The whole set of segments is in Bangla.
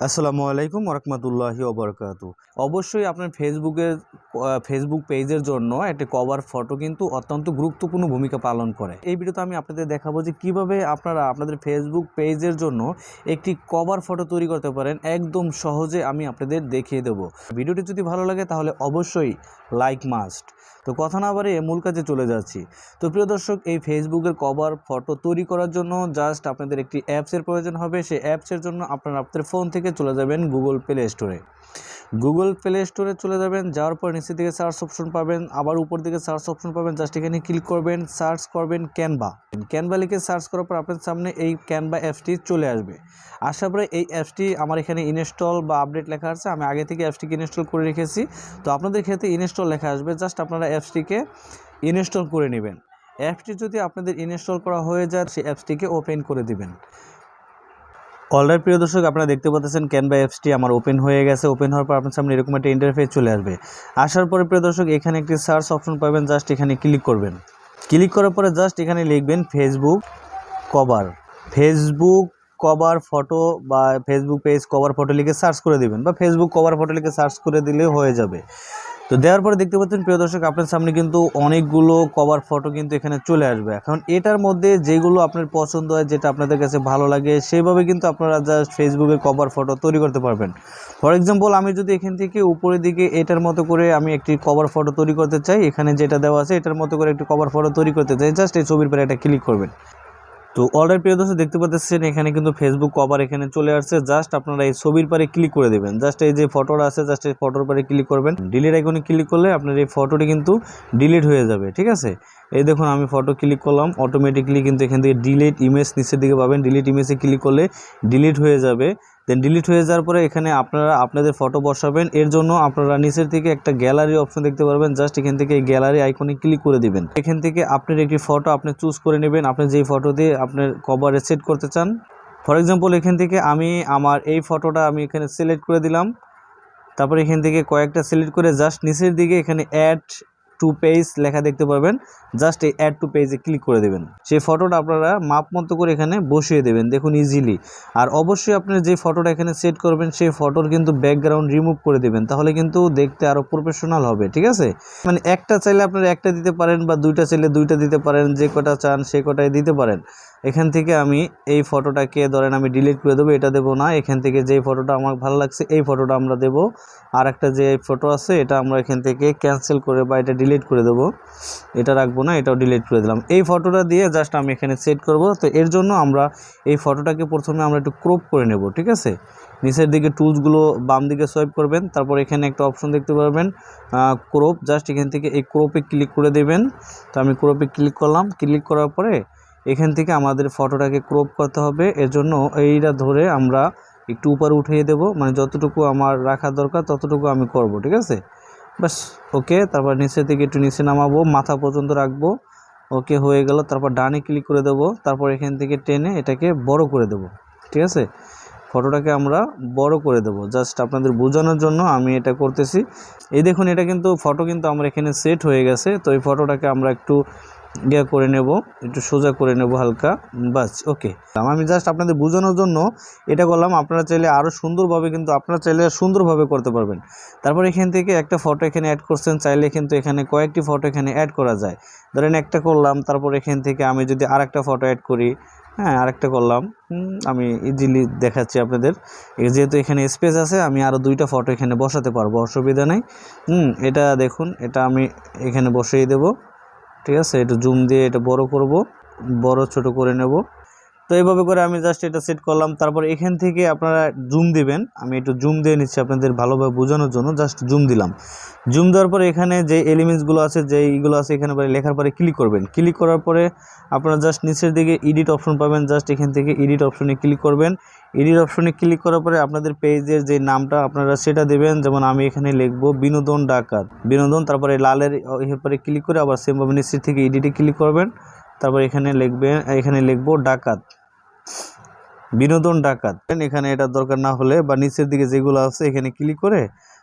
আসসালামু আলাইকুম রহমতুল্লাহি ওবরকাত অবশ্যই আপনার ফেসবুকের আহ, ফেসবুক পেজের জন্য একটি কভার ফটো কিন্তু অত্যন্ত গুরুত্বপূর্ণ ভূমিকা পালন করে। এই ভিডিওতে আমি আপনাদের দেখাবো যে কীভাবে আপনারা আপনাদের ফেসবুক পেজের জন্য একটি কভার ফটো তৈরি করতে পারেন। একদম সহজে আমি আপনাদের দেখিয়ে দেব। ভিডিওটি যদি ভালো লাগে তাহলে অবশ্যই লাইক মাস্ট তো কথা না বাড়িয়ে মূল কাজে চলে যাচ্ছি। তো প্রিয় দর্শক, এই ফেসবুকের কভার ফটো তৈরি করার জন্য জাস্ট আপনাদের একটি অ্যাপসের প্রয়োজন হবে। সেই অ্যাপসের জন্য আপনারা আপনাদের ফোন থেকে চলে যাবেন গুগল প্লে স্টোরে গুগল প্লে স্টোরে চলে যাবেন, যাওয়ার পর নিচের দিকে সার্চ অপশন পাবেন, আবার উপর দিকে সার্চ অপশন পাবেন জাস্ট এখানে ক্লিক করবেন সার্চ করবেন ক্যানভা ক্যানভা লিখে সার্চ করার পর আপনার সামনে এই ক্যানভা অ্যাপসটি চলে আসবে। আসার পরে এই অ্যাপসটি আমার এখানে ইনস্টল বা আপডেট লেখা আছে, আমি আগে থেকে অ্যাপসটিকে ইনস্টল করে রেখেছি। তো আপনাদের ক্ষেত্রে ইনস্টল লেখা আসবে জাস্ট আপনারা অ্যাপসটিকে ইনস্টল করে নেবেন। অ্যাপসটি যদি আপনাদের ইনস্টল করা হয়ে যায়, সেই অ্যাপসটিকে ওপেন করে দিবেন। অলরাইট প্রিয় দর্শক, আপনারা দেখতে পাচ্ছেন ক্যানভা অ্যাপসটি আমার ওপেন হয়ে গেছে। ওপেন হওয়ার পর আপনার সামনে এরকম একটা ইন্টারফেস চলে আসবে। আসার পরে প্রিয় দর্শক, এখানে একটি সার্চ অপশন পাবেন। জাস্ট এখানে ক্লিক করবেন। ক্লিক করার পরে জাস্ট এখানে লিখবেন Facebook cover Facebook cover photo বা ফেসবুক পেজ কভার ফটো লিখে সার্চ করে দিবেন বা ফেসবুক কভার ফটো লিখে সার্চ করে দিলে হয়ে যাবে। তো দেওয়ার পরে দেখতে পাচ্ছেন, প্রিয় দর্শক, আপনার সামনে কিন্তু অনেকগুলো কভার ফটো কিন্তু এখানে চলে আসবে। এখন এটার মধ্যে যেগুলো আপনার পছন্দ হয়, যেটা আপনাদের কাছে ভালো লাগে, সেইভাবে কিন্তু আপনারা জাস্ট ফেসবুকে কভার ফটো তৈরি করতে পারবেন। ফর এক্সাম্পল আমি যদি এখান থেকে উপরের দিকে এটার মতো করে আমি একটি কভার ফটো তৈরি করতে চাই, এখানে যেটা দেওয়া আছে, এটার মতো করে একটি কভার ফটো তৈরি করতে চাই জাস্ট এই ছবির পরে একটা ক্লিক করবেন। তো অলরেডি প্রিয় দর্শক, দেখতে পাচ্ছেন, এখানে কিন্তু ফেসবুক কভার এখানে চলে আসছে। জাস্ট আপনারা এই ছবির পারে ক্লিক করে দেবেন। জাস্ট এই যে ফটোটা আছে জাস্ট এই ফটোর পারে ক্লিক করবেন। ডিলিট আইকনে ক্লিক করলে আপনার এই ফটোটি কিন্তু ডিলিট হয়ে যাবে, ঠিক আছে? এই দেখুন, আমি ফটো ক্লিক করলাম অটোমেটিকলি কিন্তু এখান থেকে ডিলিট ইমেজ নিচের দিকে পাবেন। ডিলিট ইমেজে ক্লিক করলে ডিলিট হয়ে যাবে। দেন ডিলিট হয়ে যাওয়ার পরে এখানে আপনারা আপনাদের ফটো বসাবেন। এর জন্য আপনারা নিচের থেকে একটা গ্যালারি অপশন দেখতে পারবেন। জাস্ট এখান থেকে গ্যালারি আইকনে ক্লিক করে দিবেন। এখান থেকে আপনার একটি ফটো আপনি চুজ করে নেবেন। আপনি যেই ফটো দিয়ে আপনার কভারে সেট করতে চান। ফর এক্সাম্পল এখান থেকে আমি আমার এই ফটোটা আমি এখানে সিলেক্ট করে দিলাম। তারপর এখান থেকে কয়েকটা সিলেক্ট করে জাস্ট নিচের দিকে এখানে অ্যাড টু পেজ লেখা দেখতে পাবেন জাস্ট এই অ্যাড টু পেজে ক্লিক করে দেবেন। সেই ফটোটা আপনারা মাপ মতো করে এখানে বসিয়ে দেবেন, দেখুন ইজিলি আর অবশ্যই আপনি যে ফটোটা এখানে সেট করবেন, সেই ফটোর কিন্তু ব্যাকগ্রাউন্ড রিমুভ করে দেবেন, তাহলে কিন্তু দেখতে আরও প্রফেশনাল হবে, ঠিক আছে? মানে একটা চাইলে আপনারা একটা দিতে পারেন বা দুইটা চাইলে দুইটা দিতে পারেন, যে কটা চান সে কটাই দিতে পারেন। এখান থেকে আমি এই ফটোটাকে ধরেন আমি ডিলিট করে দেবো, এটা দেবো না। এখান থেকে যেই ফটোটা আমার ভালো লাগছে, এই ফটোটা আমরা দেবো। আর একটা যে ফটো আছে, এটা আমরা এখান থেকে ক্যান্সেল করে বা এটা ডিলিট করে দেবো। এটা রাখব না, এটাও ডিলিট করে দিলাম। এই ফটোটা দিয়ে জাস্ট আমি এখানে সেট করব। তো এর জন্য আমরা এই ফটোটাকে প্রথমে আমরা একটু ক্রপ করে নেব, ঠিক আছে? নিচের দিকে টুলসগুলো বাম দিকে সোয়াইপ করবেন, তারপর এখানে একটা অপশন দেখতে পারবেন ক্রপ জাস্ট এখান থেকে এই ক্রপে ক্লিক করে দেবেন। তো আমি ক্রপে ক্লিক করলাম ক্লিক করার পরে এখান থেকে আমাদের ফটোটাকে ক্রপ করতে হবে। এর জন্য এইটা ধরে আমরা একটু উপরে উঠিয়ে দেব মানে যতটুকু আমার রাখা দরকার ততটুকু আমি করব, ঠিক আছে? বাস ওকে, তারপর নিচে থেকে একটু নিচে নামাবো, মাথা পর্যন্ত রাখব, ওকে, হয়ে গেল, তারপর ডানে ক্লিক করে দেব, তারপর এখান থেকে টেনে এটাকে বড় করে দেব, ঠিক আছে? ফটোটাকে আমরা বড় করে দেব জাস্ট আপনাদের বোঝানোর জন্য আমি এটা করতেছি। এই দেখুন, এটা কিন্তু ফটো কিন্তু আমার এখানে সেট হয়ে গেছে, তো এই ফটোটাকে আমরা একটু ইয়ে করে নেব, একটু সোজা করে নেব হালকা, বাস ওকে আমি জাস্ট আপনাদের বোঝানোর জন্য এটা করলাম, আপনারা চাইলে আরও সুন্দরভাবে কিন্তু, আপনারা চাইলে সুন্দরভাবে করতে পারবেন। তারপর এখান থেকে একটা ফটো এখানে অ্যাড করছেন, চাইলে কিন্তু এখানে কয়েকটি ফটো এখানে অ্যাড করা যায়। ধরেন একটা করলাম, তারপর এখান থেকে আমি যদি আরেকটা ফটো অ্যাড করি হ্যাঁ আরেকটা করলাম আমি ইজিলি দেখাচ্ছি আপনাদের। যেহেতু এখানে স্পেস আছে, আমি আরও দুইটা ফটো এখানে বসাতে পারব, অসুবিধা নেই। হুম, এটা দেখুন, এটা আমি এখানে বসিয়ে দেব। ঠিক আছে? এটা জুম দিয়ে এটা বড় করব বড় ছোট করে নেব। তো এইভাবে করে আমি জাস্ট এটা সেট করলাম। তারপর এখান থেকে আপনারা জুম দিবেন। আমি একটু জুম দিয়ে নিচ্ছি আপনাদের ভালোভাবে বোঝানোর জন্য। জাস্ট জুম দিলাম। জুম দেওয়ার পরে এখানে যে এলিমেন্টসগুলো আছে, যে এইগুলো আছে, এখানে পরে লেখার পরে ক্লিক করবেন। ক্লিক করার পরে আপনারা জাস্ট নিচের দিকে এডিট অপশন পাবেন। জাস্ট এখান থেকে এডিট অপশনে ক্লিক করবেন। এডিট অপশনে ক্লিক করার পরে আপনাদের পেজের যে নামটা আপনারা সেটা দেবেন। যেমন আমি এখানে লিখব, বিনোদন ডাকাত। বিনোদন, তারপরে লালের এরপরে ক্লিক করে আবার সেমভাবে নিচের থেকে এডিটে ক্লিক করবেন। তারপর এখানে লিখবেন এখানে লিখব ডাকাত। বিনোদন ডাকাত। এখানে এটা দরকার না হলে বা নিচের দিকে যেগুলো আছে এখানে ক্লিক করে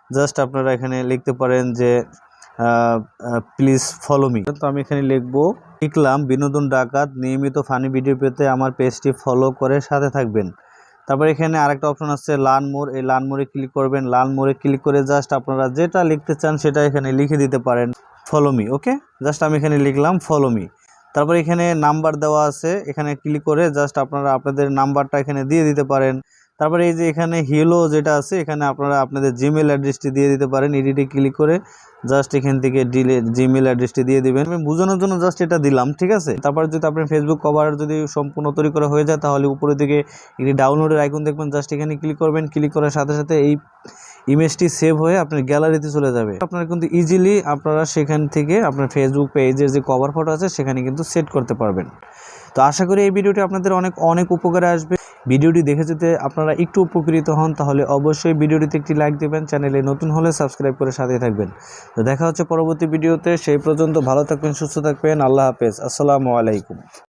জাস্ট আপনারা এখানে লিখতে পারেন যে প্লিজ ফলো মি তো আমি এখানে লিখব, লিখলাম, বিনোদন ডাকাত, নিয়মিত ফানি ভিডিও পেতে আমার পেজটি ফলো করে সাথে থাকবেন। তারপর এখানে আরেকটা অপশন আছে লার্ন মোর এই লার্ন মোরে ক্লিক করবেন। লার্ন মোরে ক্লিক করে জাস্ট আপনারা যেটা লিখতে চান সেটা এখানে লিখে দিতে পারেন। ফলো মি ওকে জাস্ট আমি এখানে লিখলাম ফলো মি তারপর এখানে নাম্বার দেওয়া আছে। এখানে ক্লিক করে জাস্ট আপনারা, আপনাদের নাম্বারটা এখানে দিয়ে দিতে পারেন। তারপরে এই যে এখানে হিলো যেটা আছে, এখানে আপনারা আপনাদের জিমেল অ্যাড্রেসটি দিয়ে দিতে পারেন। এডিটে ক্লিক করে জাস্ট এখান থেকে ডিলে জিমেল অ্যাড্রেসটি দিয়ে দিবেন। আমি বোঝানোর জন্য জাস্ট এটা দিলাম, ঠিক আছে? তারপর যদি আপনার ফেসবুক কভার যদি সম্পূর্ণ তৈরি করা হয়ে যায়, তাহলে উপরে দিকে একটি ডাউনলোডের আইকন দেখবেন। জাস্ট এখানে ক্লিক করবেন। ক্লিক করার সাথে সাথে এই ইমেজটি সেভ হয়ে আপনার গ্যালারিতে চলে যাবে। আপনারা কিন্তু ইজিলি আপনারা সেখান থেকে আপনার ফেসবুক পেজের যে কভার ফটো আছে, সেখানে কিন্তু সেট করতে পারবেন। তো আশা করি এই ভিডিওটি আপনাদের অনেক অনেক উপকারে আসবে। ভিডিওটি দেখে যেতে আপনারা একটু উপকৃত হন, তাহলে অবশ্যই ভিডিওটিতে একটি লাইক দেবেন, চ্যানেলে নতুন হলে সাবস্ক্রাইব করে সাথে থাকবেন। তো দেখা হচ্ছে পরবর্তী ভিডিওতে, সেই পর্যন্ত ভালো থাকবেন, সুস্থ থাকবেন, আল্লাহ হাফেজ, আসসালামু আলাইকুম।